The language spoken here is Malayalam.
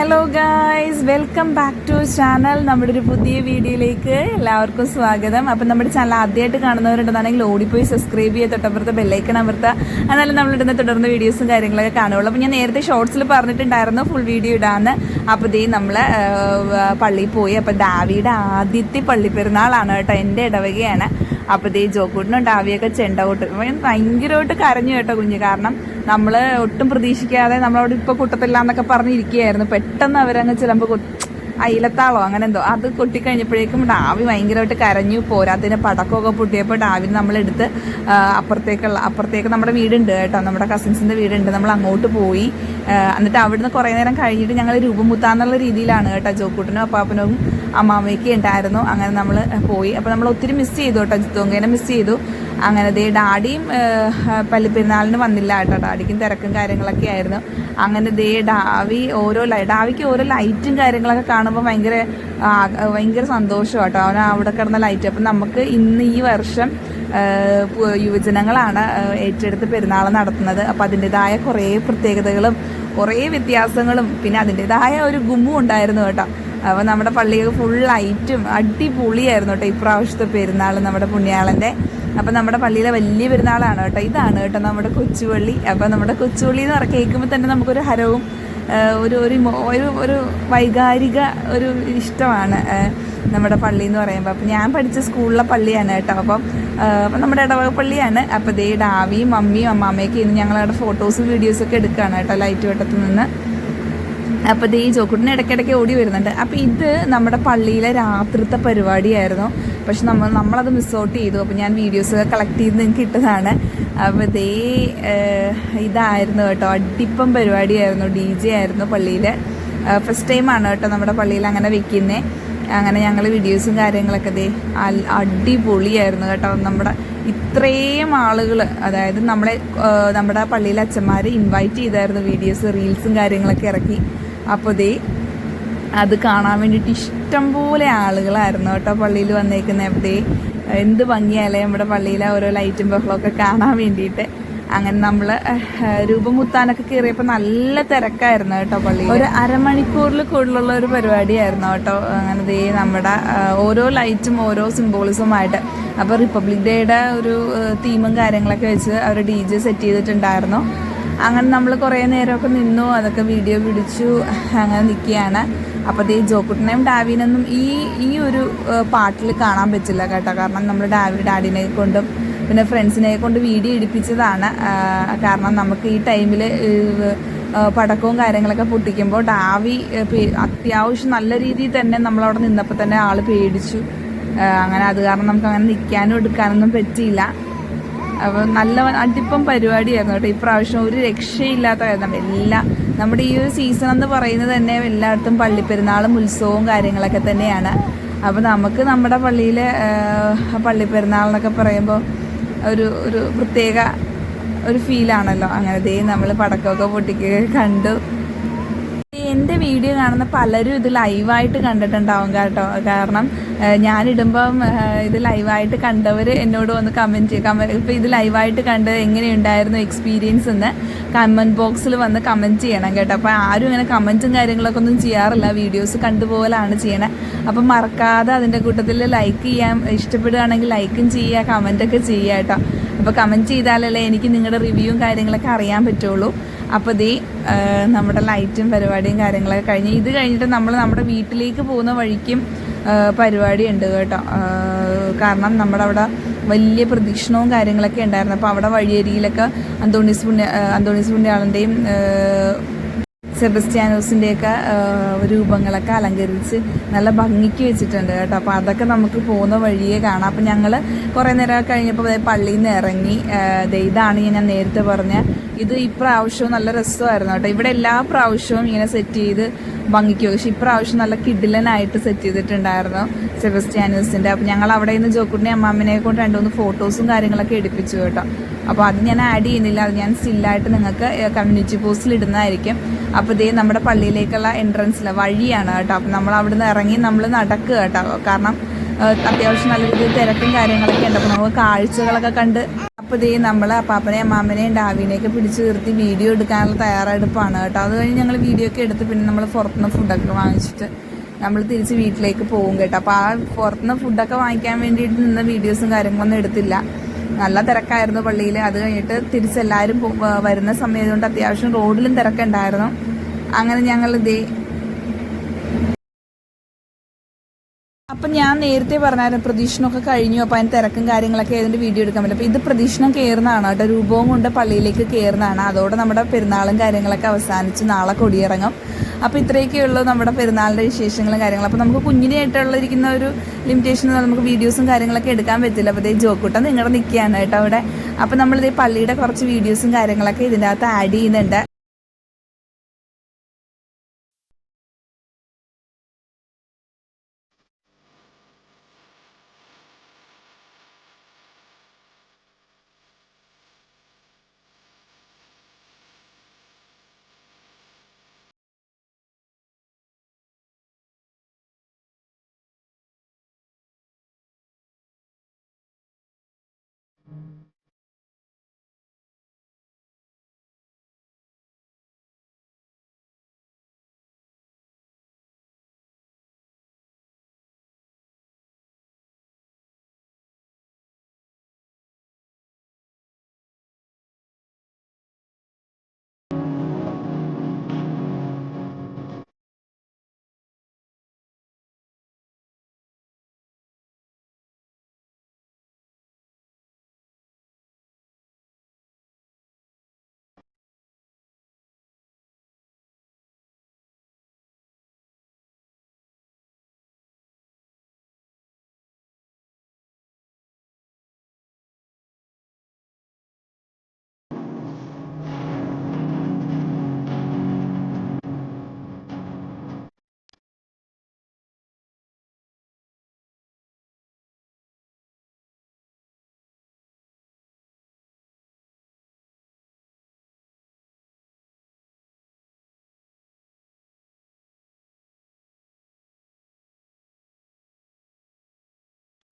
Hello guys welcome back to channel നമ്മുടെ ഒരു പുതിയ വീഡിയോയിലേക്ക് എല്ലാവർക്കും സ്വാഗതം. അപ്പം നമ്മുടെ ചാനൽ ആദ്യമായിട്ട് കാണുന്നവരുണ്ടെന്നാണെങ്കിൽ ഓടിപ്പോയി സബ്സ്ക്രൈബ് ചെയ്ത് തൊട്ടപ്പുറത്ത് ബെല്ലൈക്കൺ അമർത്തുക. എന്നാലും നമ്മളിടുന്ന തുടർന്ന് വീഡിയോസും കാര്യങ്ങളൊക്കെ കാണുള്ളൂ അപ്പം ഞാൻ നേരത്തെ ഷോർട്സിൽ പറഞ്ഞിട്ടുണ്ടായിരുന്നു ഫുൾ വീഡിയോ ഇടാന്ന്. അപ്പോൾ ഇതേ നമ്മൾ പള്ളിയിൽ പോയി. അപ്പം ഡാവിയുടെ ആദ്യത്തെ പള്ളി പെരുന്നാളാണ് കേട്ടോ എന്റെ ഇടവകയാണ്. അപ്പോൾ ദേ ജോക്കൂട്ടിനും ഡാവിയൊക്കെ ചെണ്ട കൊട്ട് ഭയങ്കരമായിട്ട് കരഞ്ഞു കേട്ടോ കുഞ്ഞ്. കാരണം നമ്മൾ ഒട്ടും പ്രതീക്ഷിക്കാതെ നമ്മളവിടെ ഇപ്പോൾ കുട്ടത്തില്ല എന്നൊക്കെ പറഞ്ഞിരിക്കുകയായിരുന്നു. പെട്ടെന്ന് അവരങ്ങ് ചിലപ്പോൾ അയിലത്താളോ അങ്ങനെ എന്തോ അത് കൊട്ടിക്കഴിഞ്ഞപ്പോഴേക്കും ഡാവി ഭയങ്കരമായിട്ട് കരഞ്ഞു. പോരാത്തിന് പടക്കമൊക്കെ പൊട്ടിയപ്പോൾ ഡാവിന് നമ്മളെടുത്ത് അപ്പുറത്തേക്കുള്ള അപ്പുറത്തേക്ക് നമ്മുടെ വീടുണ്ട് കേട്ടോ. നമ്മുടെ കസിൻസിന്റെ വീടുണ്ട്. നമ്മൾ അങ്ങോട്ട് പോയി. എന്നിട്ട് അവിടുന്ന് കുറേ നേരം കഴിഞ്ഞിട്ട് ഞങ്ങൾ രൂപമുത്താന്നുള്ള രീതിയിലാണ് കേട്ടോ ജോക്കൂട്ടനും അപ്പാപ്പനും അമ്മാമ്മയ്ക്ക് ഉണ്ടായിരുന്നു. അങ്ങനെ നമ്മൾ പോയി. അപ്പോൾ നമ്മൾ ഒത്തിരി മിസ് ചെയ്തു കേട്ടോ. ജിത്തോങ്കേനെ മിസ് ചെയ്തു. അങ്ങനെ ദേ ഡാഡിയും പള്ളിപ്പെരുന്നാളിന് വന്നില്ല കേട്ടോ. ഡാഡിക്കും തിരക്കും കാര്യങ്ങളൊക്കെ ആയിരുന്നു. അങ്ങനെ ദേ ഡാവി ഓരോ ഡാവിക്ക് ഓരോ ലൈറ്റും കാര്യങ്ങളൊക്കെ കാണുമ്പോൾ ഭയങ്കര ഭയങ്കര സന്തോഷം കേട്ടോ. അവൻ അവിടെ കിടന്ന ലൈറ്റ്. അപ്പം നമുക്ക് ഇന്ന് ഈ വർഷം യുവജനങ്ങളാണ് ഏറ്റെടുത്ത് പെരുന്നാൾ നടത്തുന്നത്. അപ്പം അതിന്റെതായ കുറേ പ്രത്യേകതകളും കുറേ വ്യത്യാസങ്ങളും പിന്നെ അതിന്റെതായ ഒരു ഗുമ്മും ഉണ്ടായിരുന്നു കേട്ടോ. അപ്പോൾ നമ്മുടെ പള്ളിയൊക്കെ ഫുൾ ലൈറ്റും അടിപൊളിയായിരുന്നു കേട്ടോ ഇപ്രാവശ്യത്തെ പെരുന്നാൾ നമ്മുടെ പുണ്യാളന്റെ. അപ്പം നമ്മുടെ പള്ളിയിലെ വലിയ പെരുന്നാളാണ് കേട്ടോ. ഇതാണ് കേട്ടോ നമ്മുടെ കൊച്ചുപള്ളി. അപ്പം നമ്മുടെ കൊച്ചുപള്ളി എന്ന് പറഞ്ഞാൽ കേൾക്കുമ്പോൾ തന്നെ നമുക്കൊരു ഹരവും ഒരു ഒരു ഒരു ഒരു വൈകാരിക ഒരു ഇഷ്ടമാണ് നമ്മുടെ പള്ളി എന്ന് പറയുമ്പോൾ അപ്പം ഞാൻ പഠിച്ച സ്കൂളിലെ പള്ളിയാണ് കേട്ടോ. അപ്പം നമ്മുടെ ഇടവക പള്ളിയാണ്. അപ്പം ദേ ഡാവിയും മമ്മിയും അമ്മാമ്മയൊക്കെ ഇന്ന് ഞങ്ങളവിടെ ഫോട്ടോസും വീഡിയോസൊക്കെ എടുക്കുകയാണ് കേട്ടോ ലൈറ്റ് വെട്ടത്തു നിന്ന്. അപ്പോൾ ദേ ഈ ജോക്കുട്ടിന് ഇടയ്ക്കിടയ്ക്ക് ഓടി വരുന്നുണ്ട്. അപ്പോൾ ഇത് നമ്മുടെ പള്ളിയിലെ രാത്രിത്തെ പരിപാടിയായിരുന്നു. പക്ഷെ നമ്മൾ നമ്മളത് മിസ് ഔട്ട് ചെയ്തു. അപ്പോൾ ഞാൻ വീഡിയോസ് കളക്ട് ചെയ്ത് നിങ്ങൾക്ക് ഇട്ടതാണ്. അപ്പോൾ ദേ ഇതായിരുന്നു കേട്ടോ. അടിപ്പം പരിപാടിയായിരുന്നു. ഡി ജെ ആയിരുന്നു പള്ളിയിൽ ഫസ്റ്റ് ടൈമാണ് കേട്ടോ നമ്മുടെ പള്ളിയിൽ അങ്ങനെ വെക്കുന്നത് അങ്ങനെ ഞങ്ങൾ വീഡിയോസും കാര്യങ്ങളൊക്കെ ദേ അടിപൊളിയായിരുന്നു കേട്ടോ. നമ്മുടെ ഇത്രയും ആളുകൾ അതായത് നമ്മളെ നമ്മുടെ പള്ളിയിലെ അച്ഛന്മാരെ ഇൻവൈറ്റ് ചെയ്തായിരുന്നു. വീഡിയോസ് റീൽസും കാര്യങ്ങളൊക്കെ ഇറക്കി. അപ്പോൾ ദേ അത് കാണാൻ വേണ്ടിയിട്ട് ഇഷ്ടം പോലെ ആളുകളായിരുന്നു കേട്ടോ പള്ളിയിൽ വന്നേക്കുന്ന എവിടെ എന്ത് ഭംഗിയല്ലേ നമ്മുടെ പള്ളിയിലെ ഓരോ ലൈറ്റും ബഹളമൊക്കെ കാണാൻ വേണ്ടിയിട്ട്. അങ്ങനെ നമ്മൾ രൂപമുത്താനൊക്കെ കയറിയപ്പോൾ നല്ല തിരക്കായിരുന്നു കേട്ടോ പള്ളി ഒരു അരമണിക്കൂറിൽ കൂടുതലുള്ള ഒരു പരിപാടിയായിരുന്നു കേട്ടോ. അങ്ങനെ ദേ നമ്മുടെ ഓരോ ലൈറ്റും ഓരോ സിംബോളിസുമായിട്ട് അപ്പോൾ റിപ്പബ്ലിക് ഡേയുടെ ഒരു തീമും കാര്യങ്ങളൊക്കെ വെച്ച് അവർ ഡി ജെ സെറ്റ് ചെയ്തിട്ടുണ്ടായിരുന്നു. അങ്ങനെ നമ്മൾ കുറേ നേരമൊക്കെ നിന്നു അതൊക്കെ വീഡിയോ പിടിച്ചു അങ്ങനെ നിൽക്കുകയാണ് അപ്പോൾ ഈ ജോക്കുട്ടനെയും ഡാവിനൊന്നും ഈ ഈ ഒരു പാട്ടിൽ കാണാൻ പറ്റില്ല കേട്ടോ. കാരണം നമ്മൾ ഡാവി ഡാഡിനെ കൊണ്ടും പിന്നെ ഫ്രണ്ട്സിനെ കൊണ്ട് വീഡിയോ ഇടിപ്പിച്ചതാണ്. കാരണം നമുക്ക് ഈ ടൈമിൽ പടക്കവും കാര്യങ്ങളൊക്കെ പൊട്ടിക്കുമ്പോൾ ഡാവി അത്യാവശ്യം നല്ല രീതിയിൽ തന്നെ നമ്മളവിടെ നിന്നപ്പോൾ തന്നെ ആൾ പേടിച്ചു. അങ്ങനെ അത് കാരണം നമുക്ക് അങ്ങനെ നിൽക്കാനും എടുക്കാനൊന്നും പറ്റിയില്ല. അപ്പോൾ നല്ല അടിപ്പം പരിപാടിയായിരുന്നു കേട്ടോ. ഇപ്രാവശ്യം ഒരു രക്ഷയില്ലാത്തതായിരുന്നു എല്ലാം നമ്മുടെ ഈ ഒരു സീസൺ എന്ന് പറയുന്നത് തന്നെ എല്ലായിടത്തും പള്ളിപ്പെരുന്നാളും ഉത്സവവും കാര്യങ്ങളൊക്കെ തന്നെയാണ്. അപ്പോൾ നമുക്ക് നമ്മുടെ പള്ളിയിൽ പള്ളിപ്പെരുന്നാൾ എന്നൊക്കെ പറയുമ്പോൾ ഒരു ഒരു പ്രത്യേക ഒരു ഫീലാണല്ലോ. അങ്ങനെ ദേ നമ്മൾ പടക്കമൊക്കെ പൊട്ടിക്കുക കണ്ടു. എന്റെ വീഡിയോ കാണുന്ന പലരും ഇത് ലൈവായിട്ട് കണ്ടിട്ടുണ്ടാവും കേട്ടോ. കാരണം ഞാനിടുമ്പം ഇത് ലൈവായിട്ട് കണ്ടവർ എന്നോട് വന്ന് കമന്റ് കമന്റ് ഇപ്പോൾ ഇത് ലൈവായിട്ട് കണ്ട് എങ്ങനെയുണ്ടായിരുന്നു എക്സ്പീരിയൻസ് എന്ന് കമന്റ് ബോക്സിൽ വന്ന് കമന്റ് ചെയ്യണം കേട്ടോ. അപ്പോൾ ആരും ഇങ്ങനെ കമന്റും കാര്യങ്ങളൊക്കെ ഒന്നും ചെയ്യാറില്ല. വീഡിയോസ് കണ്ടുപോലാണ് ചെയ്യണത് അപ്പം മറക്കാതെ അതിന്റെ കൂട്ടത്തിൽ ലൈക്ക് ചെയ്യാൻ ഇഷ്ടപ്പെടുകയാണെങ്കിൽ ലൈക്കും ചെയ്യുക കമന്റൊക്കെ ചെയ്യുക കേട്ടോ. അപ്പോൾ കമന്റ് ചെയ്താലല്ലേ എനിക്ക് നിങ്ങളുടെ റിവ്യൂവും കാര്യങ്ങളൊക്കെ അറിയാൻ പറ്റുള്ളൂ. അപ്പോൾ ദേ നമ്മുടെ ലൈറ്റും പരിപാടിയും കാര്യങ്ങളൊക്കെ കഴിഞ്ഞ് ഇത് കഴിഞ്ഞിട്ട് നമ്മൾ നമ്മുടെ വീട്ടിലേക്ക് പോകുന്ന വഴിക്കും പരിപാടി ഉണ്ട് കേട്ടോ. കാരണം നമ്മുടെ അവിടെ വലിയ പ്രദക്ഷിണവും കാര്യങ്ങളൊക്കെ ഉണ്ടായിരുന്നു. അപ്പോൾ അവിടെ വഴിയരിയിലൊക്കെ അന്തോണീസ് പുണ്യ അന്തോണീസ് പുണ്യാളന്റെയും സെബസ്റ്റ്യാനോസിന്റെയൊക്കെ രൂപങ്ങളൊക്കെ അലങ്കരിച്ച് നല്ല ഭംഗിക്ക് വെച്ചിട്ടുണ്ട് കേട്ടോ. അപ്പോൾ അതൊക്കെ നമുക്ക് പോകുന്ന വഴിയെ കാണാം. അപ്പോൾ ഞങ്ങൾ കുറേ നേരം കഴിഞ്ഞപ്പോൾ പള്ളിയിൽ നിന്ന് ഇറങ്ങി. ഇതാണ് ഞാൻ നേരത്തെ പറഞ്ഞ ഇത് ഇപ്രാവശ്യവും നല്ല രസമായിരുന്നു കേട്ടോ. ഇവിടെ എല്ലാ പ്രാവശ്യവും ഇങ്ങനെ സെറ്റ് ചെയ്ത് ഭംഗിക്കും. പക്ഷെ ഇപ്രാവശ്യം നല്ല കിഡിലനായിട്ട് സെറ്റ് ചെയ്തിട്ടുണ്ടായിരുന്നു സെബസ്റ്റ്യാനിസിന്റെ. അപ്പോൾ ഞങ്ങൾ അവിടെ നിന്ന് ജോക്കുട്ടിനെ അമ്മാമ്മനെ കൊണ്ട് രണ്ട് മൂന്ന് ഫോട്ടോസും കാര്യങ്ങളൊക്കെ എടുപ്പിച്ചു കേട്ടോ. അപ്പോൾ അത് ഞാൻ ആഡ് ചെയ്യുന്നില്ല. അത് ഞാൻ സ്റ്റില്ലായിട്ട് നിങ്ങൾക്ക് കമ്മ്യൂണിറ്റി പോസ്റ്റിൽ ഇടുന്നതായിരിക്കും. അപ്പോൾ ഇതേ നമ്മുടെ പള്ളിയിലേക്കുള്ള എൻട്രൻസിലെ വഴിയാണ് കേട്ടോ. അപ്പോൾ നമ്മൾ അവിടെ നിന്ന് ഇറങ്ങി നമ്മൾ നടക്കുക കേട്ടോ. കാരണം അത്യാവശ്യം നല്ല രീതിയിൽ തിരക്കും കാര്യങ്ങളൊക്കെ ഉണ്ട്. അപ്പോൾ നമുക്ക് കാഴ്ചകളൊക്കെ കണ്ട് അപ്പോൾ ഇതേ നമ്മൾ അപ്പാപ്പനെയും അമ്മാമ്മനെയും ഡാവിനെയൊക്കെ പിടിച്ച് നിർത്തി വീഡിയോ എടുക്കാനുള്ള തയ്യാറെടുപ്പാണ് കേട്ടോ. അത് കഴിഞ്ഞ് ഞങ്ങൾ വീഡിയോ ഒക്കെ എടുത്ത് പിന്നെ നമ്മൾ പുറത്തുനിന്ന് ഫുഡൊക്കെ വാങ്ങിച്ചിട്ട് നമ്മൾ തിരിച്ച് വീട്ടിലേക്ക് പോകും കേട്ടോ. അപ്പോൾ ആ പുറത്തുനിന്ന് ഫുഡൊക്കെ വാങ്ങിക്കാൻ വേണ്ടിയിട്ട് നിന്ന വീഡിയോസും കാര്യങ്ങളൊന്നും എടുത്തില്ല. നല്ല തിരക്കായിരുന്നു പള്ളിയിൽ അത് കഴിഞ്ഞിട്ട് തിരിച്ചെല്ലാവരും വരുന്ന സമയം കൊണ്ട് അത്യാവശ്യം റോഡിലും തിരക്കുണ്ടായിരുന്നു. അങ്ങനെ ഞങ്ങൾ ഇതേ അപ്പം ഞാൻ നേരത്തെ പറഞ്ഞായിരുന്നു പ്രദക്ഷിണമൊക്കെ കഴിഞ്ഞു. അപ്പോൾ അതിന് തിരക്കും കാര്യങ്ങളൊക്കെ ആയതുകൊണ്ട് വീഡിയോ എടുക്കാൻ പറ്റില്ല. അപ്പോൾ ഇത് പ്രദക്ഷിണം കയറുന്നതാണ് കേട്ടോ. രൂപവും കൊണ്ട് പള്ളിയിലേക്ക് കയറുന്നതാണ് അതോടെ നമ്മുടെ പെരുന്നാളും കാര്യങ്ങളൊക്കെ അവസാനിച്ച് നാളെ കൊടിയിറങ്ങും. അപ്പോൾ ഇത്രയൊക്കെ ഉള്ളൂ നമ്മുടെ പെരുന്നാളിന്റെ വിശേഷങ്ങളും കാര്യങ്ങളും. അപ്പോൾ നമുക്ക് കുഞ്ഞിനായിട്ടുള്ളിരിക്കുന്ന ഒരു ലിമിറ്റേഷൻ നമുക്ക് വീഡിയോസും കാര്യങ്ങളൊക്കെ എടുക്കാൻ പറ്റില്ല. അപ്പോൾ ഇതേ ജോക്കൂട്ടം നിങ്ങളുടെ നിൽക്കുകയാണ് കേട്ടോ അവിടെ. അപ്പോൾ നമ്മളിതേ പള്ളിയുടെ കുറച്ച് വീഡിയോസും കാര്യങ്ങളൊക്കെ ഇതിന്റെ അകത്ത് ആഡ് ചെയ്യുന്നുണ്ട്.